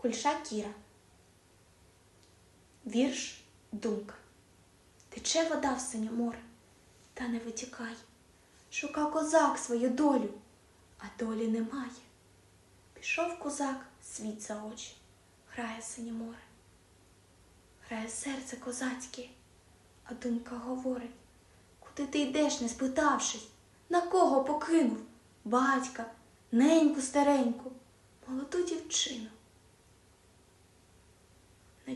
Кульша Кіра. Вірш Думка. Тече вода в синє море, та не витікає. Шука козак свою долю, а долі немає. Пішов козак світ за очі, грає синє море. Грає серце козацьке, а думка говорить, куди ти йдеш, не спитавшись, на кого покинув батька, неньку стареньку, молоду дівчину.